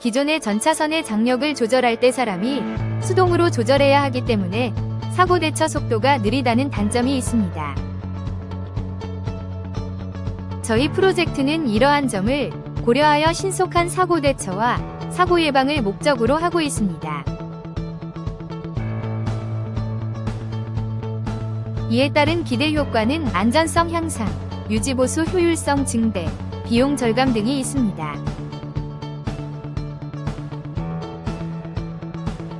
기존의 전차선의 장력을 조절할 때 사람이 수동으로 조절해야 하기 때문에 사고 대처 속도가 느리다는 단점이 있습니다. 저희 프로젝트는 이러한 점을 고려하여 신속한 사고 대처와 사고 예방을 목적으로 하고 있습니다. 이에 따른 기대 효과는 안전성 향상, 유지보수 효율성 증대, 비용 절감 등이 있습니다.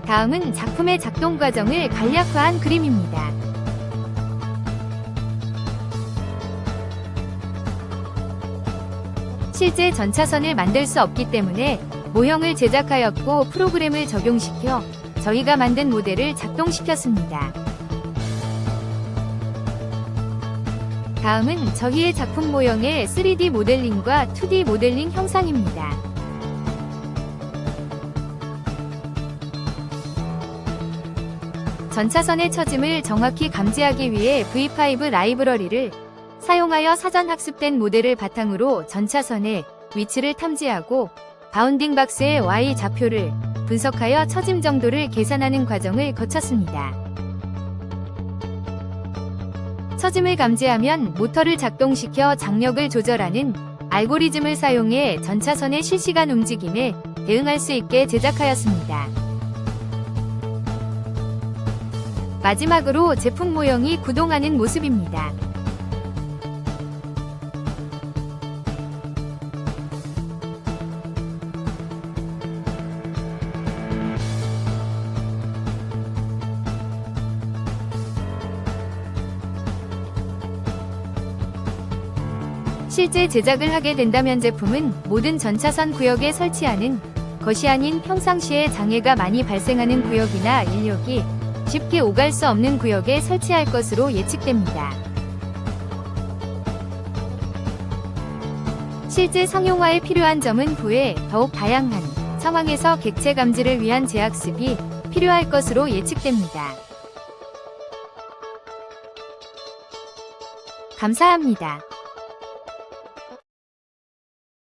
다음은 작품의 작동 과정을 간략화한 그림입니다. 실제 전차선을 만들 수 없기 때문에 모형을 제작하였고 프로그램을 적용시켜 저희가 만든 모델을 작동시켰습니다. 다음은 저희의 작품 모형의 3D 모델링과 2D 모델링 형상입니다. 전차선의 처짐을 정확히 감지하기 위해 V5 라이브러리를 사용하여 사전 학습된 모델을 바탕으로 전차선의 위치를 탐지하고 바운딩 박스의 Y 좌표를 분석하여 처짐 정도를 계산하는 과정을 거쳤습니다. 처짐을 감지하면 모터를 작동시켜 장력을 조절하는 알고리즘을 사용해 전차선의 실시간 움직임에 대응할 수 있게 제작하였습니다. 마지막으로 제품 모형이 구동하는 모습입니다. 실제 제작을 하게 된다면 제품은 모든 전차선 구역에 설치하는 것이 아닌 평상시에 장애가 많이 발생하는 구역이나 인력이 쉽게 오갈 수 없는 구역에 설치할 것으로 예측됩니다. 실제 상용화에 필요한 점은 후에 더욱 다양한 상황에서 객체 감지를 위한 재학습이 필요할 것으로 예측됩니다. 감사합니다.